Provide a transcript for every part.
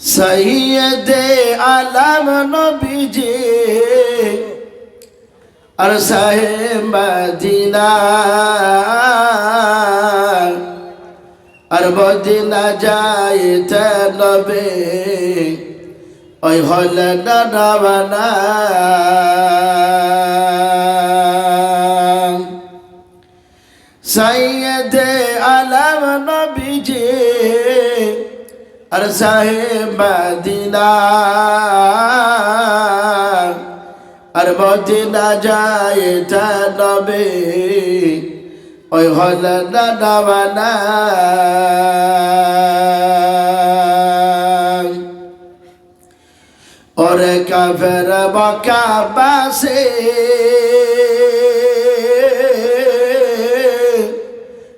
সৈয়দে আলম নবীজি আর সাহে মদিনা আর মদিনা যাইতে নবে, ওই হলে নানা সৈয়দে আলম নবীজি আর সাহেব মদিনা, আর মদিনা যায় তা নবে। ওই হল নানা ওরে কাফের বকা বাসে।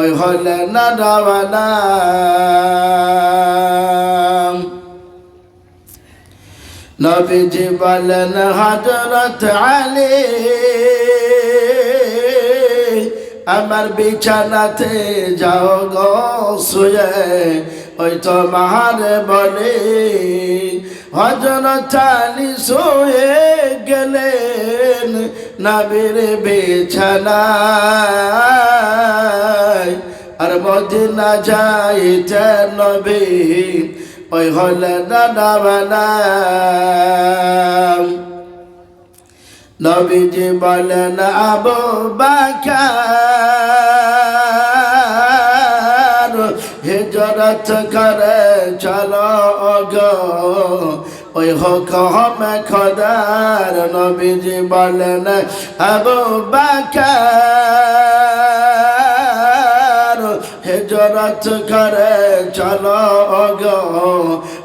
ওই হলে না ডাবানা নবীজি বলেন হজরত আলী, আমার বিছানাতে যাও গো, শুয়ে। ওই তো মাহারে বলে হজরত আলী শুয়ে গেলেন নবীর বিছানায়। আর মদিনা যাইতে নবী ওই হলে দাদা বানা নবীজি বলেন, আবু বাকার, হিজরত করে চলো গো। ওই হোক হমে খদার নবীজি বলেন, আবু বাকার হিজরত করে চলো গো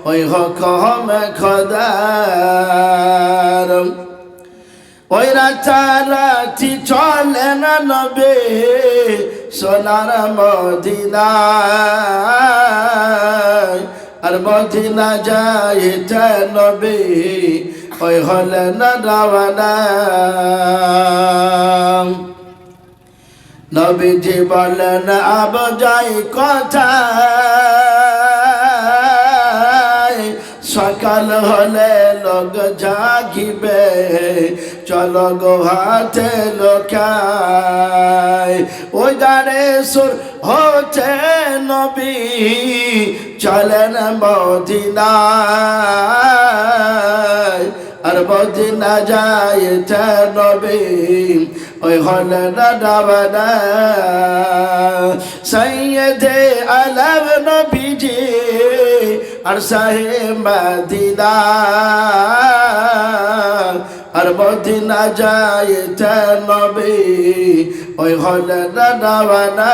ওই হোক হমে খদার। ওই রাতারাতি চলে না নবে, সোনার মদিনা আর মদিনা যাইতে নবে, ওই হলে না রাওয়ানা নবীজি বলেন, আব যাই কথা সকাল হলে লোক জাগিবে, চলো গো হাতে লোকায়। ওই গানে সুর হচ্ছে নবী, চলেন মদিনায়। আর মদিনা যায় নবী, ওই হলে না। ডাবানা সৈয়দে আলম নবীজি আর সাহে মদিনা। আর মদিনা যায় নবী, ওই হলে না। ডাবানা